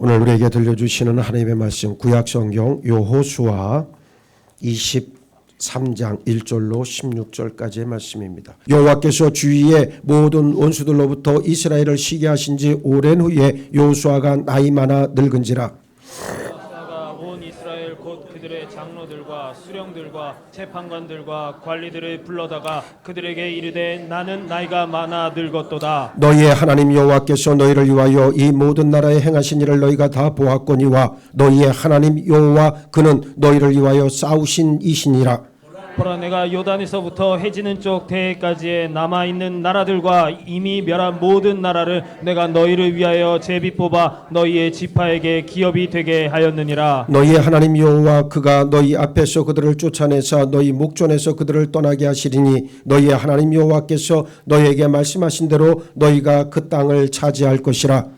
오늘 우리에게 들려주시는 하나님의 말씀 구약성경 여호수아 23장 1절로 16절까지의 말씀입니다. 여호와께서 주위의 모든 원수들로부터 이스라엘을 시게 하신 지 오랜 후에 여호수아가 나이 많아 늙은지라 사가 온 이스라엘 곧 그들의 장로들과 수령들과 재판관들과 관리들을 불러다가 그들에게 이르되 나는 나이가 많아 늙었도다. 너희의 하나님 여호와께서 너희를 위하여 이 모든 나라에 행하신 일을 너희가 다 보았거니와 너희의 하나님 여호와 그는 너희를 위하여 싸우신 이시니라 보라 내가 요단에서부터 해지는 쪽 대해까지의 남아 있는 나라들과 이미 멸한 모든 나라를 내가 너희를 위하여 제비 뽑아 너희의 지파에게 기업이 되게 하였느니라. 너희의 하나님 여호와 그가 너희 앞에서 그들을 쫓아내사 너희 목전에서 그들을 떠나게 하시리니 너희의 하나님 여호와께서 너희에게 말씀하신 대로 너희가 그 땅을 차지할 것이라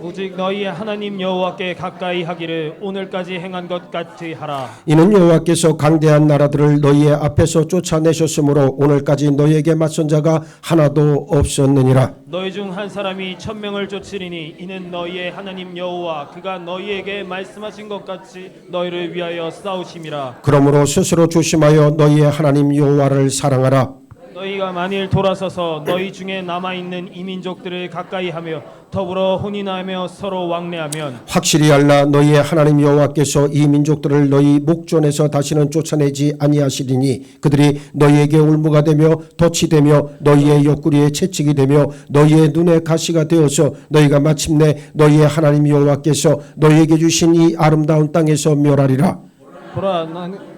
오직 너희의 하나님 여호와께 가까이 하기를 오늘까지 행한 것 같이 하라. 이는 여호와께서 강대한 나라들을 너희의 앞에서 쫓아내셨으므로 오늘까지 너희에게 맞선 자가 하나도 없었느니라. 너희 중 한 사람이 천 명을 쫓으리니 이는 너희의 하나님 여호와 그가 너희에게 말씀하신 것 같이 너희를 위하여 싸우심이라. 그러므로 스스로 조심하여 너희의 하나님 여호와를 사랑하라 너희가 만일 돌아서서 너희 중에 남아 있는 이민족들을 가까이 하며 더불어 혼인하며 서로 왕래하면 확실히 알라 너희의 하나님 여호와께서 이 민족들을 너희 목전에서 다시는 쫓아내지 아니하시리니 그들이 너희에게 울무가 되며 덫이 되며 너희의 옆구리에 채찍이 되며 너희의 눈에 가시가 되어서 너희가 마침내 너희의 하나님 여호와께서 너희에게 주신 이 아름다운 땅에서 멸하리라. 보라 난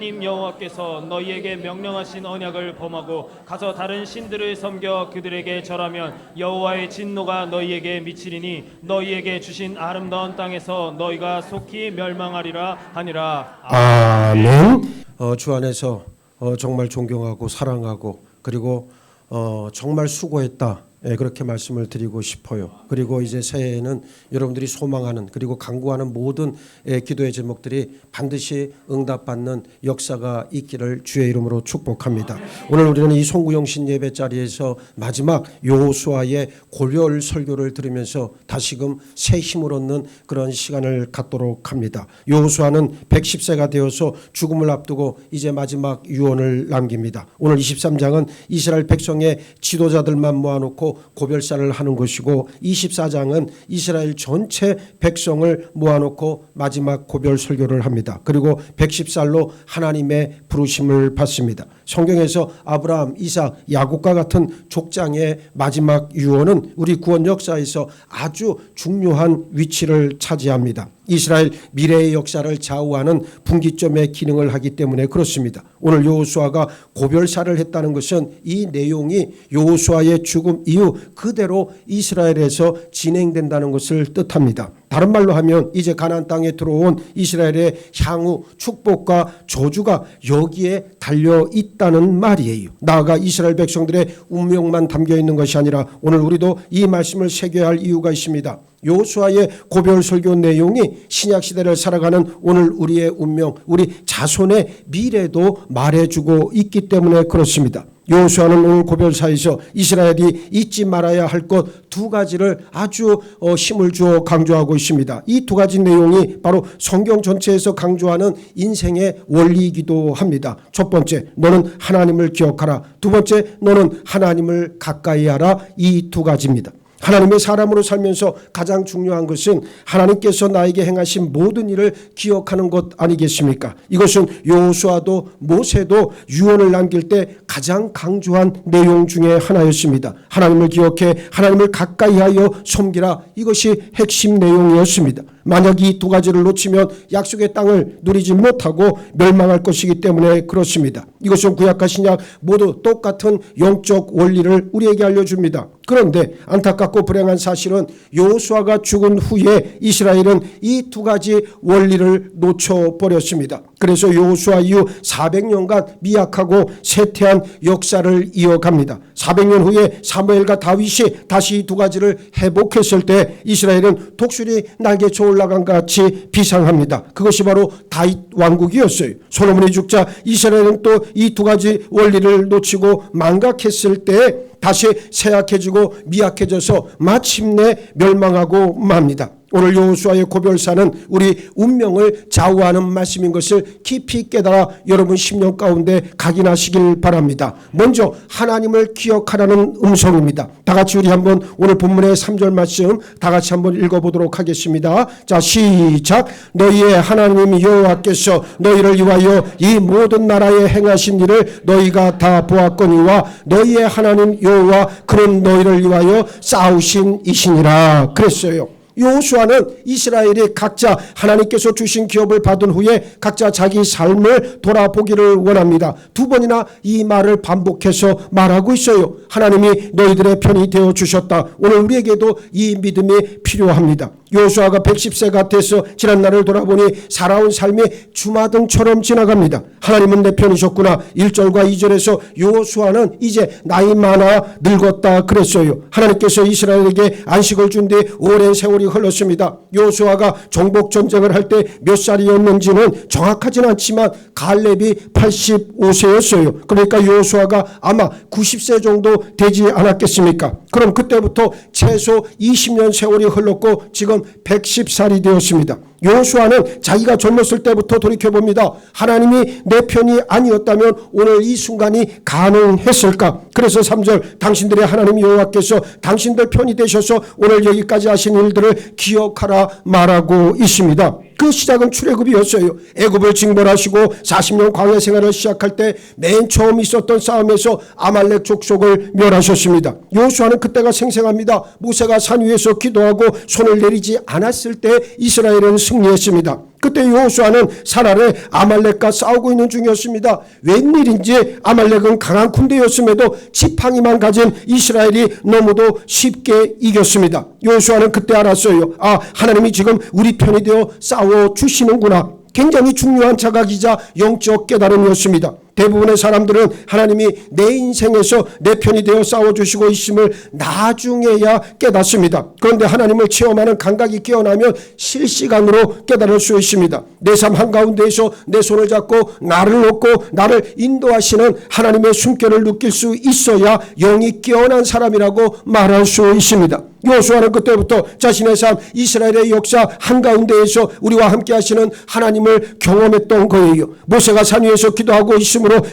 하나님 여호와께서 너희에게 명령하신 언약을 범하고 가서 다른 신들을 섬겨 그들에게 절하면 여호와의 진노가 너희에게 미치리니 너희에게 주신 아름다운 땅에서 너희가 속히 멸망하리라 하니라 아멘. 어, 주 안에서 어, 정말 존경하고 사랑하고 그리고 어, 정말 수고했다. 예, 그렇게 말씀을 드리고 싶어요. 그리고 이제 새해에는 여러분들이 소망하는 그리고 간구하는 모든 예, 기도의 제목들이 반드시 응답받는 역사가 있기를 주의 이름으로 축복합니다. 오늘 우리는 이 송구영신 예배 자리에서 마지막 여호수아의 고별 설교를 들으면서 다시금 새 힘을 얻는 그런 시간을 갖도록 합니다. 여호수아는 110세가 되어서 죽음을 앞두고 이제 마지막 유언을 남깁니다. 오늘 23장은 이스라엘 백성의 지도자들만 모아놓고 고별사를 하는 것이고 24장은 이스라엘 전체 백성을 모아놓고 마지막 고별 설교를 합니다. 그리고 110살로 하나님의 부르심을 받습니다. 성경에서 아브라함, 이삭, 야곱과 같은 족장의 마지막 유언은 우리 구원 역사에서 아주 중요한 위치를 차지합니다. 이스라엘 미래의 역사를 좌우하는 분기점의 기능을 하기 때문에 그렇습니다. 오늘 여호수아가 고별사를 했다는 것은 이 내용이 여호수아의 죽음 이후 그대로 이스라엘에서 진행된다는 것을 뜻합니다. 다른 말로 하면 이제 가나안 땅에 들어온 이스라엘의 향후 축복과 저주가 여기에 달려 있다는 말이에요. 나아가 이스라엘 백성들의 운명만 담겨 있는 것이 아니라 오늘 우리도 이 말씀을 새겨야 할 이유가 있습니다. 요수아의 고별 설교 내용이 신약 시대를 살아가는 오늘 우리의 운명, 우리 자손의 미래도 말해주고 있기 때문에 그렇습니다. 요수아는 오늘 고별사에서 이스라엘이 잊지 말아야 할 것 두 가지를 아주 어, 힘을 주어 강조하고 있습니다. 이 두 가지 내용이 바로 성경 전체에서 강조하는 인생의 원리이기도 합니다. 첫 번째, 너는 하나님을 기억하라. 두 번째, 너는 하나님을 가까이 하라. 이 두 가지입니다. 하나님의 사람으로 살면서 가장 중요한 것은 하나님께서 나에게 행하신 모든 일을 기억하는 것 아니겠습니까? 이것은 여호수아도 모세도 유언을 남길 때 가장 강조한 내용 중에 하나였습니다. 하나님을 기억해 하나님을 가까이하여 섬기라 이것이 핵심 내용이었습니다. 만약 이 두 가지를 놓치면 약속의 땅을 누리지 못하고 멸망할 것이기 때문에 그렇습니다. 이것은 구약과 신약 모두 똑같은 영적 원리를 우리에게 알려줍니다. 그런데 안타깝고 불행한 사실은 여호수아가 죽은 후에 이스라엘은 이 두 가지 원리를 놓쳐 버렸습니다. 그래서 여호수아 이후 400년간 미약하고 쇠퇴한 역사를 이어갑니다. 400년 후에 사무엘과 다윗이 다시 이두 가지를 회복했을 때 이스라엘은 독수리 날개쳐 올라간 것 같이 비상합니다. 그것이 바로 다윗 왕국이었어요. 솔로몬이 죽자 이스라엘은 또 이 두 가지 원리를 놓치고 망각했을 때 다시 쇠약해지고 미약해져서 마침내 멸망하고 맙니다. 오늘 여호수아의 고별사는 우리 운명을 좌우하는 말씀인 것을 깊이 깨달아 여러분 심령 가운데 각인하시길 바랍니다. 먼저 하나님을 기억하라는 음성입니다. 다 같이 우리 한번 오늘 본문의 3절 말씀 다 같이 한번 읽어보도록 하겠습니다. 자 시작 너희의 하나님 여호와께서 너희를 위하여 이 모든 나라에 행하신 일을 너희가 다 보았거니와 너희의 하나님 여호와 그는 너희를 위하여 싸우신 이시니라 그랬어요. 여호수아는 이스라엘이 각자 하나님께서 주신 기업을 받은 후에 각자 자기 삶을 돌아보기를 원합니다. 두 번이나 이 말을 반복해서 말하고 있어요. 하나님이 너희들의 편이 되어 주셨다. 오늘 우리에게도 이 믿음이 필요합니다. 여호수아가 110세가 돼서 지난 날을 돌아보니 살아온 삶이 주마등처럼 지나갑니다. 하나님은 내 편이셨구나. 1절과 2절에서 여호수아는 이제 나이 많아 늙었다 그랬어요. 하나님께서 이스라엘에게 안식을 준 뒤 오랜 세월이 흘렀습니다. 여호수아가 정복 전쟁을 할 때 몇 살이었는지는 정확하진 않지만 갈렙이 85세였어요. 그러니까 여호수아가 아마 90세 정도 되지 않았겠습니까? 그럼 그때부터 최소 20년 세월이 흘렀고 지금 110살이 되었습니다. 여호수아는 자기가 젊었을 때부터 돌이켜 봅니다. 하나님이 내 편이 아니었다면 오늘 이 순간이 가능했을까? 그래서 3절 당신들의 하나님 여호와께서 당신들 편이 되셔서 오늘 여기까지 하신 일들을 기억하라 말하고 있습니다. 그 시작은 출애굽이었어요. 애굽을 징벌하시고 40년 광야 생활을 시작할 때 맨 처음 있었던 싸움에서 아말렉 족속을 멸하셨습니다. 여호수아는 그때가 생생합니다. 모세가 산 위에서 기도하고 손을 내리지 않았을 때 이스라엘은 승리했습니다. 그때 여호수아는 산 아래 아말렉과 싸우고 있는 중이었습니다. 웬일인지 아말렉은 강한 군대였음에도 지팡이만 가진 이스라엘이 너무도 쉽게 이겼습니다. 여호수아는 그때 알았어요. 아 하나님이 지금 우리 편이 되어 싸워 주시는구나. 굉장히 중요한 자각이자 영적 깨달음이었습니다. 대부분의 사람들은 하나님이 내 인생에서 내 편이 되어 싸워주시고 있음을 나중에야 깨닫습니다. 그런데 하나님을 체험하는 감각이 깨어나면 실시간으로 깨달을 수 있습니다. 내 삶 한가운데에서 내 손을 잡고 나를 놓고 나를 인도하시는 하나님의 숨결을 느낄 수 있어야 영이 깨어난 사람이라고 말할 수 있습니다. 요수아는 그때부터 자신의 삶 이스라엘의 역사 한가운데에서 우리와 함께 하시는 하나님을 경험했던 거예요. 모세가 산 위에서 기도하고 있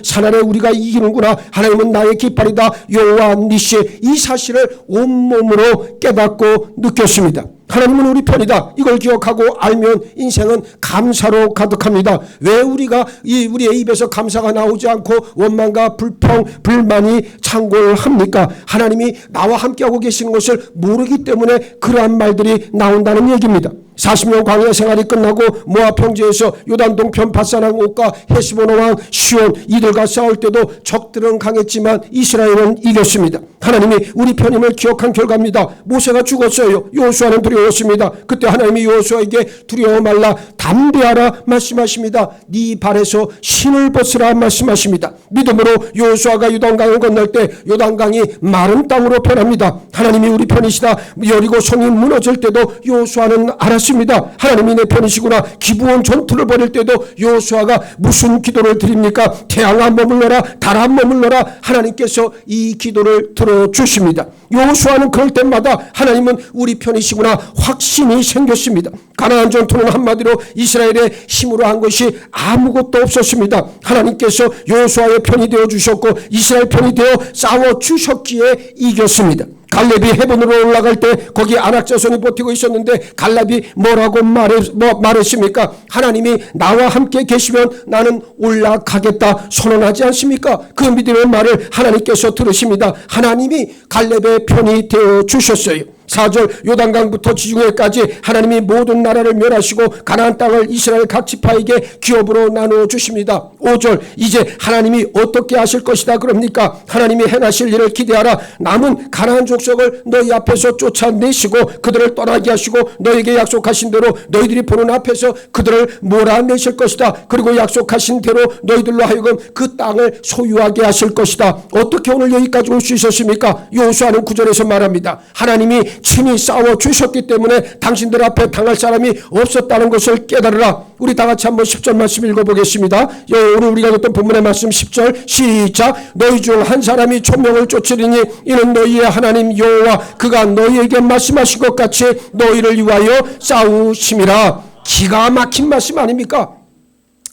산 아래 우리가 이기는구나. 하나님은 나의 깃발이다. 여호와 니시 이 사실을 온몸으로 깨닫고 느꼈습니다. 하나님은 우리 편이다. 이걸 기억하고 알면 인생은 감사로 가득합니다. 왜 우리가 이 우리의 입에서 감사가 나오지 않고 원망과 불평, 불만이 창고를 합니까? 하나님이 나와 함께하고 계시는 것을 모르기 때문에 그러한 말들이 나온다는 얘기입니다. 40년 광야 생활이 끝나고 모압 평지에서 요단 동편 바사랑 옥과 헤스본 왕 시온 이들과 싸울 때도 적들은 강했지만 이스라엘은 이겼습니다. 하나님이 우리 편임을 기억한 결과입니다. 모세가 죽었어요. 여호수아는 두려 웠습니다. 그때 하나님이 여호수아에게 두려워 말라 담대하라 말씀하십니다. 네 발에서 신을 벗으라 말씀하십니다. 믿음으로 여호수아가 요단강을 건널 때 요단강이 마른 땅으로 변합니다. 하나님이 우리 편이시다. 여리고 성이 무너질 때도 여호수아는 알았습니다. 하나님이 내 편이시구나. 기부원 전투를 벌일 때도 여호수아가 무슨 기도를 드립니까? 태양아 머물러라, 달아 머물러라. 하나님께서 이 기도를 들어 주십니다. 여호수아는 그럴 때마다 하나님은 우리 편이시구나 확신이 생겼습니다. 가나안 전투는 한마디로 이스라엘의 힘으로 한 것이 아무것도 없었습니다. 하나님께서 여호수아의 편이 되어 주셨고 이스라엘 편이 되어 싸워 주셨기에 이겼습니다. 갈렙이 헤븐으로 올라갈 때 거기 안악자손이 버티고 있었는데 갈렙이 뭐라고 말해, 뭐 말했습니까? 하나님이 나와 함께 계시면 나는 올라가겠다 선언하지 않습니까? 그 믿음의 말을 하나님께서 들으십니다. 하나님이 갈렙의 편이 되어 주셨어요. 4절 요단강부터 지중해까지 하나님이 모든 나라를 멸하시고 가나안 땅을 이스라엘 각 지파에게 기업으로 나누어 주십니다. 5절 이제 하나님이 어떻게 하실 것이다 그럽니까? 하나님이 행하실 일을 기대하라. 남은 가나안 족속을 너희 앞에서 쫓아내시고 그들을 떠나게 하시고 너에게 약속하신 대로 너희들이 보는 앞에서 그들을 몰아내실 것이다. 그리고 약속하신 대로 너희들로 하여금 그 땅을 소유하게 하실 것이다. 어떻게 오늘 여기까지 올 수 있었습니까? 요수아는 구절에서 말합니다. 하나님이 친히 싸워 주셨기 때문에 당신들 앞에 당할 사람이 없었다는 것을 깨달으라. 우리 다 같이 한번 10절 말씀 읽어보겠습니다. 예, 오늘 우리가 듣던 본문의 말씀 10절 시작 너희 중 한 사람이 천명을 쫓으리니 이는 너희의 하나님 여호와 그가 너희에게 말씀하신 것 같이 너희를 위하여 싸우심이라. 기가 막힌 말씀 아닙니까?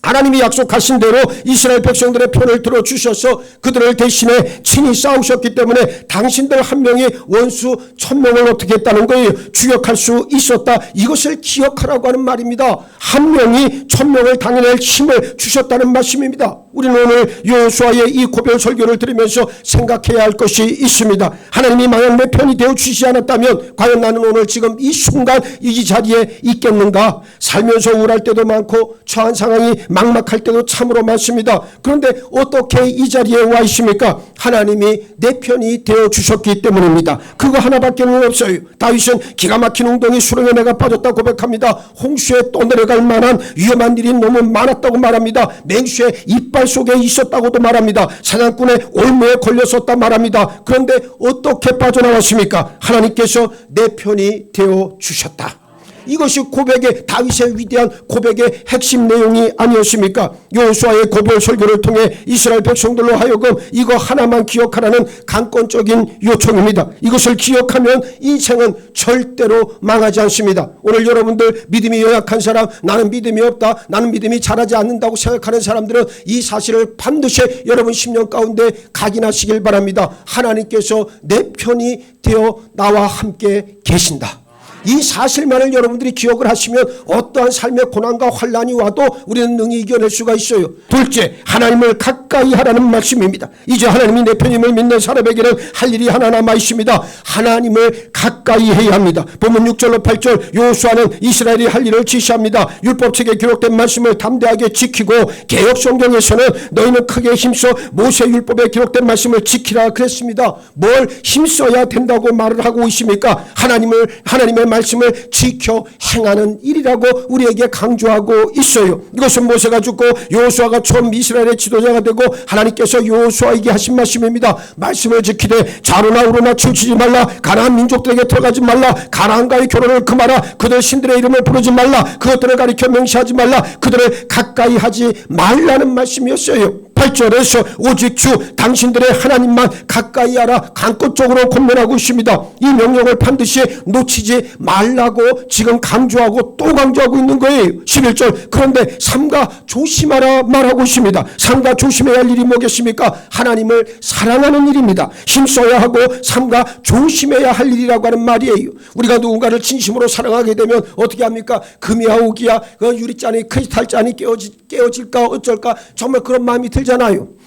하나님이 약속하신 대로 이스라엘 백성들의 편을 들어 주셔서 그들을 대신에 친히 싸우셨기 때문에 당신들 한 명이 원수 천 명을 어떻게 했다는 거예요. 추격할 수 있었다. 이것을 기억하라고 하는 말입니다. 한 명이 천 명을 당해낼 힘을 주셨다는 말씀입니다. 우리는 오늘 여호수아의 이 고별 설교를 들으면서 생각해야 할 것이 있습니다. 하나님이 만약 내 편이 되어 주시지 않았다면 과연 나는 오늘 지금 이 순간 이 자리에 있겠는가? 살면서 우울할 때도 많고 처한 상황이 막막할 때도 참으로 많습니다. 그런데 어떻게 이 자리에 와 있습니까? 하나님이 내 편이 되어 주셨기 때문입니다. 그거 하나밖에는 없어요. 다윗은 기가 막힌 웅덩이 수렁에 내가 빠졌다 고백합니다. 홍수에 또 내려갈 만한 위험한 일이 너무 많았다고 말합니다. 맹수의 이빨 속에 있었다고도 말합니다. 사냥꾼의 올무에 걸렸었다 말합니다. 그런데 어떻게 빠져나왔습니까? 하나님께서 내 편이 되어 주셨다. 이것이 고백의 다윗의 위대한 고백의 핵심 내용이 아니었습니까? 여호수아의 고별 설교를 통해 이스라엘 백성들로 하여금 이거 하나만 기억하라는 강권적인 요청입니다. 이것을 기억하면 인생은 절대로 망하지 않습니다. 오늘 여러분들 믿음이 연약한 사람, 나는 믿음이 없다, 나는 믿음이 잘하지 않는다고 생각하는 사람들은 이 사실을 반드시 여러분 심령 가운데 각인하시길 바랍니다. 하나님께서 내 편이 되어 나와 함께 계신다. 이 사실만을 여러분들이 기억을 하시면 어떠한 삶의 고난과 환란이 와도 우리는 능히 이겨낼 수가 있어요. 둘째, 하나님을 가까이 하라는 말씀입니다. 이제 하나님이 내 편임을 믿는 사람에게는 할 일이 하나 남아 있습니다. 하나님을 가까이 해야 합니다. 본문 6절로 8절 요수아는 이스라엘이 할 일을 지시합니다. 율법책에 기록된 말씀을 담대하게 지키고 개혁 성경에서는 너희는 크게 힘써 모세 율법에 기록된 말씀을 지키라 그랬습니다. 뭘 힘써야 된다고 말을 하고 있습니까? 하나님을 하나님의 말씀을 지켜 행하는 일이라고 우리에게 강조하고 있어요. 이것은 모세가 죽고 여호수아가 처음 이스라엘의 지도자가 되고 하나님께서 여호수아에게 하신 말씀입니다. 말씀을 지키되 좌로나 우로나 치우치지 말라. 가나안 민족들에게 들어가지 말라. 가나안과의 결혼을 금하라. 그들 신들의 이름을 부르지 말라. 그것들을 가리켜 명시하지 말라. 그들을 가까이 하지 말라는 말씀이었어요. 8절에서 오직 주 당신들의 하나님만 가까이 하라 강권적으로 권면하고 있습니다. 이 명령을 반드시 놓치지 말라고 지금 강조하고 또 강조하고 있는 거예요. 11절 그런데 삼가 조심하라 말하고 있습니다. 삼가 조심해야 할 일이 뭐겠습니까? 하나님을 사랑하는 일입니다. 힘써야 하고 삼가 조심해야 할 일이라고 하는 말이에요. 우리가 누군가를 진심으로 사랑하게 되면 어떻게 합니까? 금이야 오기야 그 유리잔이 크리스탈 잔이 깨어지, 깨어질까 어쩔까 정말 그런 마음이 들잖아요.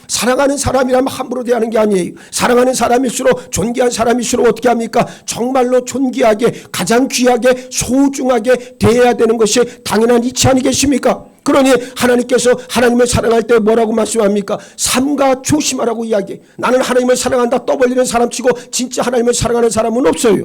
사랑하는 사람이라면 함부로 대하는 게 아니에요. 사랑하는 사람일수록 존귀한 사람일수록 어떻게 합니까? 정말로 존귀하게 가장 귀하게 소중하게 대해야 되는 것이 당연한 이치 아니겠습니까? 그러니 하나님께서 하나님을 사랑할 때 뭐라고 말씀합니까? 삼가 조심하라고 이야기해. 나는 하나님을 사랑한다 떠벌리는 사람치고 진짜 하나님을 사랑하는 사람은 없어요.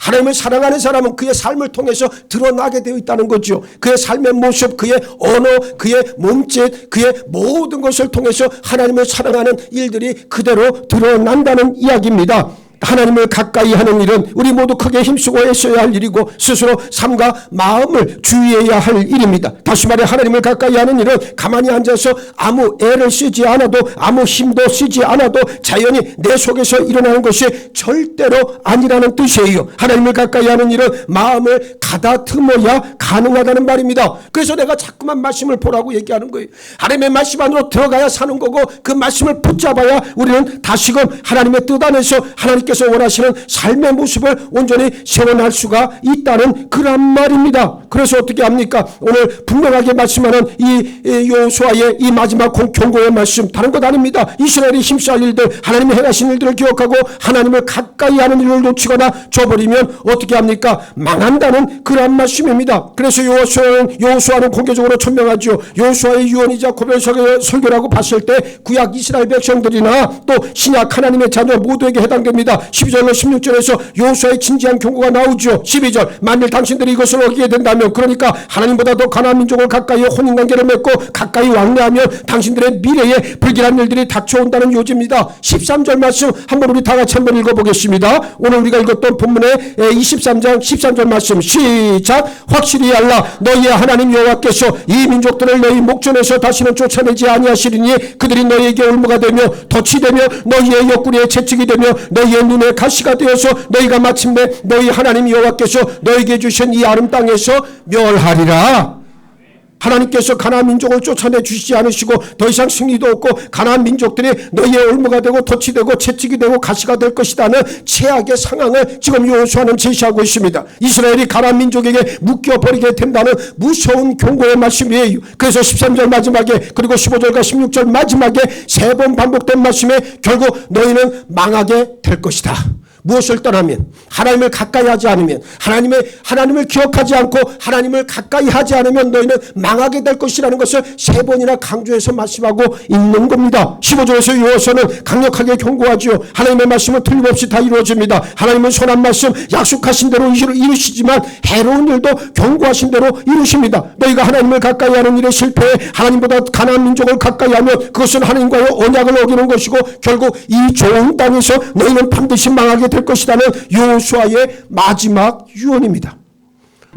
하나님을 사랑하는 사람은 그의 삶을 통해서 드러나게 되어 있다는 거죠. 그의 삶의 모습, 그의 언어, 그의 몸짓, 그의 모든 것을 통해서 하나님을 사랑하는 일들이 그대로 드러난다는 이야기입니다. 하나님을 가까이 하는 일은 우리 모두 크게 힘쓰고 애써야 할 일이고 스스로 삶과 마음을 주의해야 할 일입니다. 다시 말해 하나님을 가까이 하는 일은 가만히 앉아서 아무 애를 쓰지 않아도 아무 힘도 쓰지 않아도 자연히 내 속에서 일어나는 것이 절대로 아니라는 뜻이에요. 하나님을 가까이 하는 일은 마음을 가다듬어야 가능하다는 말입니다. 그래서 내가 자꾸만 말씀을 보라고 얘기하는 거예요. 하나님의 말씀 안으로 들어가야 사는 거고 그 말씀을 붙잡아야 우리는 다시금 하나님의 뜻 안에서 하나님께 하나님께서 원하시는 삶의 모습을 온전히 세워날 수가 있다는 그런 말입니다. 그래서 어떻게 합니까? 오늘 분명하게 말씀하는 이 요수아의 이 마지막 공- 경고의 말씀 다른 것 아닙니다. 이스라엘이 힘써할 일들 하나님의 행하신 일들을 기억하고 하나님을 가까이 하는 일을 놓치거나 줘버리면 어떻게 합니까? 망한다는 그러한 말씀입니다. 그래서 요수아는 요수아는 공개적으로 천명하죠. 요수아의 유언이자 고별 설교- 설교라고 봤을 때 구약 이스라엘 백성들이나 또 신약 하나님의 자녀 모두에게 해당됩니다. 12절로 16절에서 요수아의 진지한 경고가 나오죠. 12절 만일 당신들이 이것을 어기게 된다면 그러니까 하나님보다 더 가나안 민족을 가까이 혼인 관계를 맺고 가까이 왕래하면 당신들의 미래에 불길한 일들이 닥쳐온다는 요지입니다. 13절 말씀 한번 우리 다 같이 한번 읽어보겠습니다. 오늘 우리가 읽었던 본문의 23장 13절 말씀 시작 확실히 알라 너희의 하나님 여호와께서 이 민족들을 너희 목전에서 다시는 쫓아내지 아니하시리니 그들이 너희에게 올무가 되며 덫이 되며 너희의 옆구리에 채찍이 되며 너희의 눈에 가시가 되어서 너희가 마침내 너희 하나님 여호와께서 너희에게 주신 이 아름 땅에서 멸하리라 하나님께서 가나안 민족을 쫓아내 주시지 않으시고 더 이상 승리도 없고 가나안 민족들이 너희의 올무가 되고 덫이 되고 채찍이 되고 가시가 될 것이라는 최악의 상황을 지금 요수아는 제시하고 있습니다. 이스라엘이 가나안 민족에게 묶여버리게 된다는 무서운 경고의 말씀이에요. 그래서 13절 마지막에 그리고 15절과 16절 마지막에 세 번 반복된 말씀에 결국 너희는 망하게 될 것이다. 무엇을 떠나면 하나님을 가까이 하지 않으면 하나님의 하나님을 기억하지 않고 하나님을 가까이 하지 않으면 너희는 망하게 될 것이라는 것을 세 번이나 강조해서 말씀하고 있는 겁니다. 15절에서 이어서는 강력하게 경고하지요. 하나님의 말씀은 틀림없이 다 이루어집니다. 하나님은 선한 말씀 약속하신 대로 이루- 이루시지만 해로운 일도 경고하신 대로 이루십니다. 너희가 하나님을 가까이 하는 일에 실패해 하나님보다 가나안 민족을 가까이 하면 그것은 하나님과의 언약을 어기는 것이고 결국 이 좋은 땅에서 너희는 반드시 망하게 될 것이라는 요수아의 마지막 유언입니다.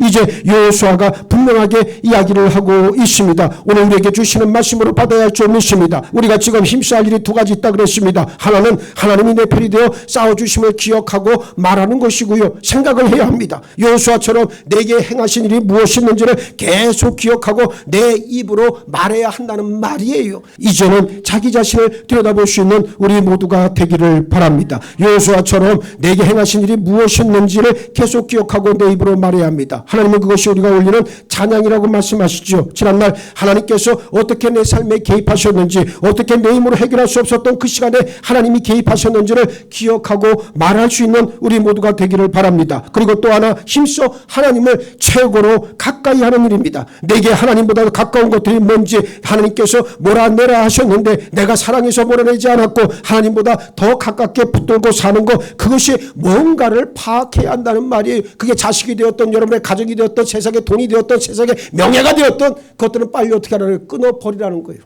이제 여호수아가 분명하게 이야기를 하고 있습니다. 오늘 우리에게 주시는 말씀으로 받아야 할 줄 믿습니다. 우리가 지금 힘써할 일이 두 가지 있다 그랬습니다. 하나는 하나님이 내 편이 되어 싸워주심을 기억하고 말하는 것이고요. 생각을 해야 합니다. 여호수아처럼 내게 행하신 일이 무엇이었는지를 계속 기억하고 내 입으로 말해야 한다는 말이에요. 이제는 자기 자신을 들여다볼 수 있는 우리 모두가 되기를 바랍니다. 여호수아처럼 내게 행하신 일이 무엇이었는지를 계속 기억하고 내 입으로 말해야 합니다. 하나님은 그것이 우리가 올리는 찬양이라고 말씀하시죠. 지난날 하나님께서 어떻게 내 삶에 개입하셨는지 어떻게 내 힘으로 해결할 수 없었던 그 시간에 하나님이 개입하셨는지를 기억하고 말할 수 있는 우리 모두가 되기를 바랍니다. 그리고 또 하나 힘써 하나님을 최고로 가까이 하는 일입니다. 내게 하나님보다 가까운 것들이 뭔지 하나님께서 몰아내라 하셨는데 내가 사랑해서 몰아내지 않았고 하나님보다 더 가깝게 붙들고 사는 것 그것이 뭔가를 파악해야 한다는 말이에요. 그게 자식이 되었던 여러분의 가 정이 되었던 세상의 돈이 되었던 세상의 명예가 되었던 그것들은 빨리 어떻게 하라는 끊어버리라는 거예요.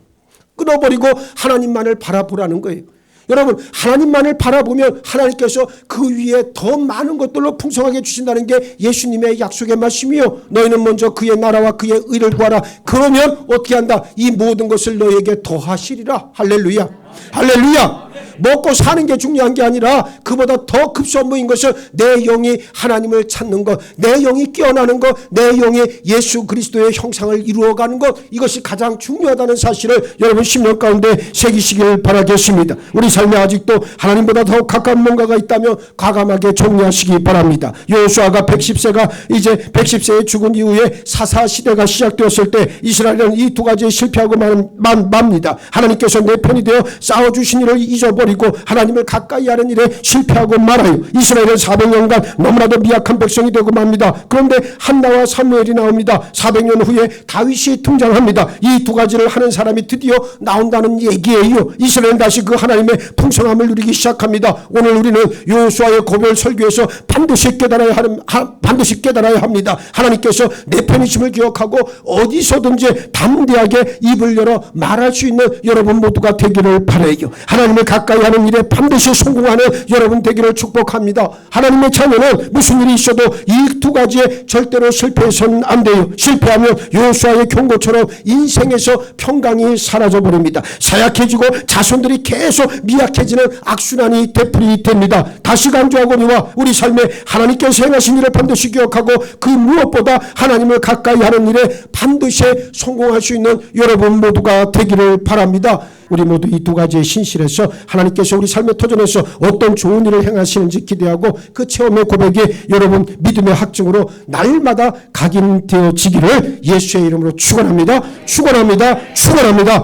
끊어버리고 하나님만을 바라보라는 거예요. 여러분 하나님만을 바라보면 하나님께서 그 위에 더 많은 것들로 풍성하게 주신다는 게 예수님의 약속의 말씀이요. 너희는 먼저 그의 나라와 그의 의를 구하라. 그러면 어떻게 한다? 이 모든 것을 너에게 더하시리라. 할렐루야. 할렐루야. 먹고 사는 게 중요한 게 아니라 그보다 더 급선무인 것은 내 영이 하나님을 찾는 것, 내 영이 깨어나는 것, 내 영이 예수 그리스도의 형상을 이루어가는 것 이것이 가장 중요하다는 사실을 여러분 심령 가운데 새기시길 바라겠습니다. 우리 삶에 아직도 하나님보다 더 가까운 뭔가가 있다면 과감하게 정리하시기 바랍니다. 여호수아가 110세가 이제 110세에 죽은 이후에 사사 시대가 시작되었을 때 이스라엘은 이 두 가지에 실패하고 맙니다. 하나님께서 내 편이 되어 싸워주신 일을 잊어버리 고 하나님을 가까이 하는 일에 실패하고 말아요. 이스라엘은 400년간 너무나도 미약한 백성이 되고 맙니다. 그런데 한나와 사무엘이 나옵니다. 400년 후에 다윗이 등장합니다. 이 두 가지를 하는 사람이 드디어 나온다는 얘기예요. 이스라엘은 다시 그 하나님의 풍성함을 누리기 시작합니다. 오늘 우리는 요수아의 고별 설교에서 반드시 깨달아야 하는 하- 반드시 깨달아야 합니다. 하나님께서 내 편이심을 기억하고 어디서든지 담대하게 입을 열어 말할 수 있는 여러분 모두가 되기를 바라요. 하나님을 가까이 하는 일에 반드시 성공하는 여러분 되기를 축복합니다. 하나님의 자녀는 무슨 일이 있어도 이 두 가지에 절대로 실패해서는 안 돼요. 실패하면 요수아의 경고처럼 인생에서 평강이 사라져 버립니다. 사약해지고 자손들이 계속 미약해지는 악순환이 되풀이 됩니다. 다시 강조하거니와 우리 삶에 하나님께서 행하신 일을 반드시 기억하고 그 무엇보다 하나님을 가까이 하는 일에 반드시 성공할 수 있는 여러분 모두가 되기를 바랍니다. 우리 모두 이 두 가지의 신실에서 하나님께서 우리 삶의 터전에서 어떤 좋은 일을 행하시는지 기대하고 그 체험의 고백이 여러분 믿음의 확증으로 날마다 각인되어지기를 예수의 이름으로 축원합니다. 축원합니다. 축원합니다.